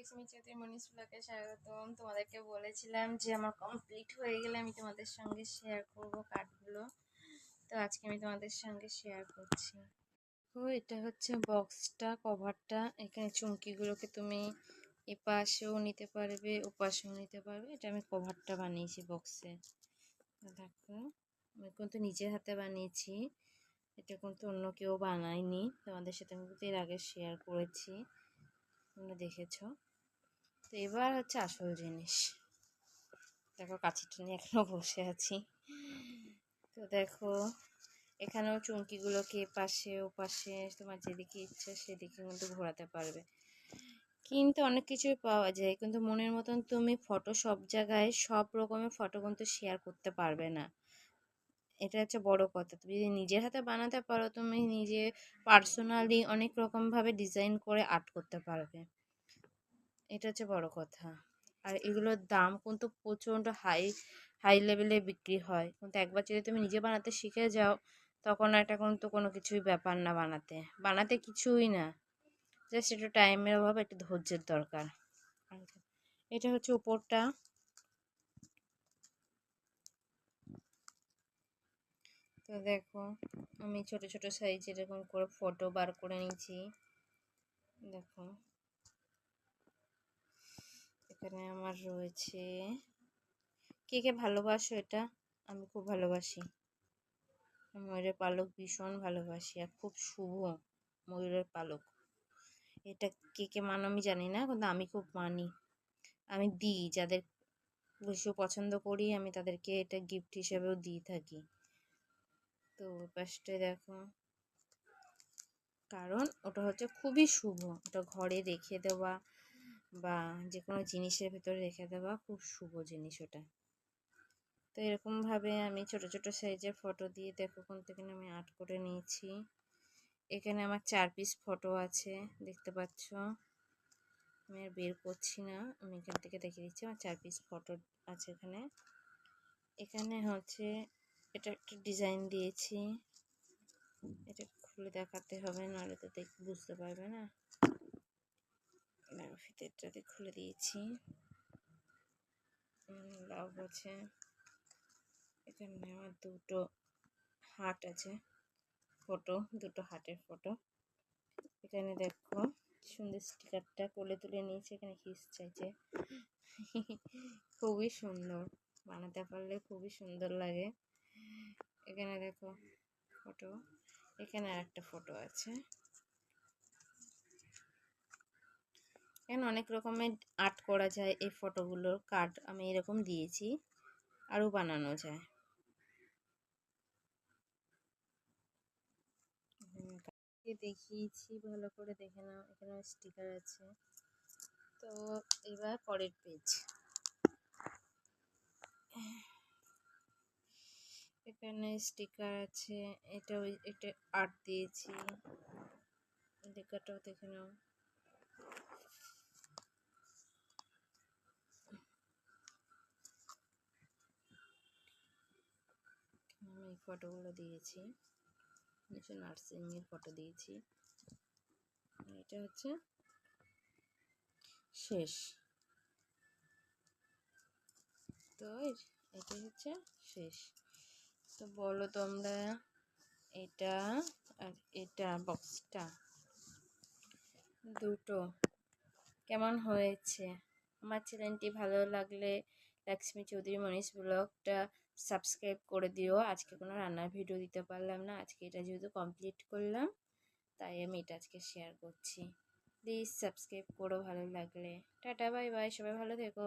লক্ষ্মী চৌধুরী স্বাগতম। তোমাদেরকে বলেছিলাম যে আমার কমপ্লিট হয়ে গেলে আমি তোমাদের সঙ্গে শেয়ার করব কার্ডগুলো তো আজকে আমি তোমাদের সঙ্গে শেয়ার করছি। তো এটা হচ্ছে বক্সটা কভারটা এখানে চুমকিগুলোকে তুমি এপাশেও নিতে পারবে, ওপাশেও নিতে পারবে। এটা আমি কভারটা বানিয়েছি বক্সে দেখো, আমি কিন্তু নিজের হাতে বানিয়েছি। এটা কিন্তু অন্য কেউ বানায়নি। তোমাদের সাথে আমি এর আগে শেয়ার করেছি। তোমরা দেখেছ। তো এবার হচ্ছে আসল জিনিস। দেখো কাছিটা নিয়ে এখনও বসে আছি। তো দেখো, এখানেও চুমকিগুলোকে পাশে, ও পাশে, তোমার যেদিকে ইচ্ছা সেদিকে কিন্তু ঘোরাতে পারবে। কিন্তু অনেক কিছুই পাওয়া যায়, কিন্তু মনের মতন তুমি ফটো সব জায়গায় সব রকমের ফটো কিন্তু শেয়ার করতে পারবে না। এটা হচ্ছে বড় কথা। তুমি যদি নিজের হাতে বানাতে পারো, তুমি নিজে পার্সোনালি অনেক রকমভাবে ডিজাইন করে আর্ট করতে পারবে। এটা হচ্ছে বড় কথা। আর এগুলোর দাম কিন্তু প্রচণ্ড হাই হাই লেভেলে বিক্রি হয়। কিন্তু একবার যদি তুমি নিজে বানাতে শিখে যাও, তখন এটা কিন্তু কোনো কিছুই ব্যাপার না বানাতে। বানাতে কিছুই না। জাস্ট একটু টাইমের অভাব একটু ধৈর্যের দরকার। এটা হচ্ছে উপরটা। তো দেখো, আমি ছোট ছোট সাইজ এরকম করে ফটো বার করে নিয়েছি। দেখো। এখানে আমার রয়েছে। কে কে ভালোবাসো এটা? আমি খুব ভালোবাসি। ময়ূরের পালক ভীষণ ভালোবাসি আর খুব শুভ ময়ূরের পালক। এটা কে কে মান আমি জানি না, কিন্তু আমি খুব মানি। আমি দিই, যাদের বেশি পছন্দ করি, আমি তাদেরকে এটা গিফট হিসেবেও দিয়ে থাকি। তো পাশটায় দেখো। কারণ ওটা হচ্ছে খুবই শুভ। ওটা ঘরে রেখে দেওয়া বা যে কোনো জিনিসের ভেতরে রেখে দেওয়া খুব শুভ জিনিস ওটা। তো এরকমভাবে আমি ছোট ছোট সাইজের ফটো দিয়ে দেখো, কোন থেকে আমি আর্ট করে নিয়েছি। এখানে আমার চার পিস ফটো আছে, দেখতে পাচ্ছ? আমি আর বের করছি না, আমি এখান থেকে দেখে দিচ্ছি, আমার চার পিস ফটো আছে এখানে। এখানে হচ্ছে, এটা একটা ডিজাইন দিয়েছি। এটা খুলে দেখাতে হবে, নাহলে তো দেখ, বুঝতে পারবে না। ফিতেরটাতে খুলে দিয়েছি। লাভ আছে এখানে আমার দুটো হাট আছে, ফটো, দুটো হাটের ফটো। এখানে দেখো, সুন্দর স্টিকারটা কোলে তুলে নিয়েছে, এখানে হিস চাইছে। খুবই সুন্দর, বানাতে পারলে খুবই সুন্দর লাগে। এখানে দেখো ফটো, এখানে আর একটা ফটো আছে। এখানে অনেক রকমের আর্ট করা যায়। এই ফটোগুলোর কার্ড আমি এরকম দিয়েছি। আরও বানানো যায়। দেখিয়েছি, ভালো করে দেখে নাও। এখানে স্টিকার আছে। তো এবার পরের পেজ এখানে স্টিকার আছে। এটা ওই, এটা আর্ট দিয়েছি। লেখাটাও দেখে নাও আমি এই ফটোগুলো দিয়েছি। নিচে নার্সিংয়ের ফটো দিয়েছি। এটা হচ্ছে শেষ। তো এটা হচ্ছে শেষ। তো বলো তোমরা এটা আর এটা বক্সটা দুটো। কেমন হয়েছে? আমার চ্যানেলটি ভালো লাগলে লক্ষ্মী চৌধুরী মনীষ ব্লগটা সাবস্ক্রাইব করে দিও। আজকে কোনো রান্নার ভিডিও দিতে পারলাম না। আজকে এটা যেহেতু কমপ্লিট করলাম, তাই আমি এটা আজকে শেয়ার করছি। প্লিজ সাবস্ক্রাইব করো ভালো লাগলে। টাটা বাই বাই সবাই ভালো থেকো।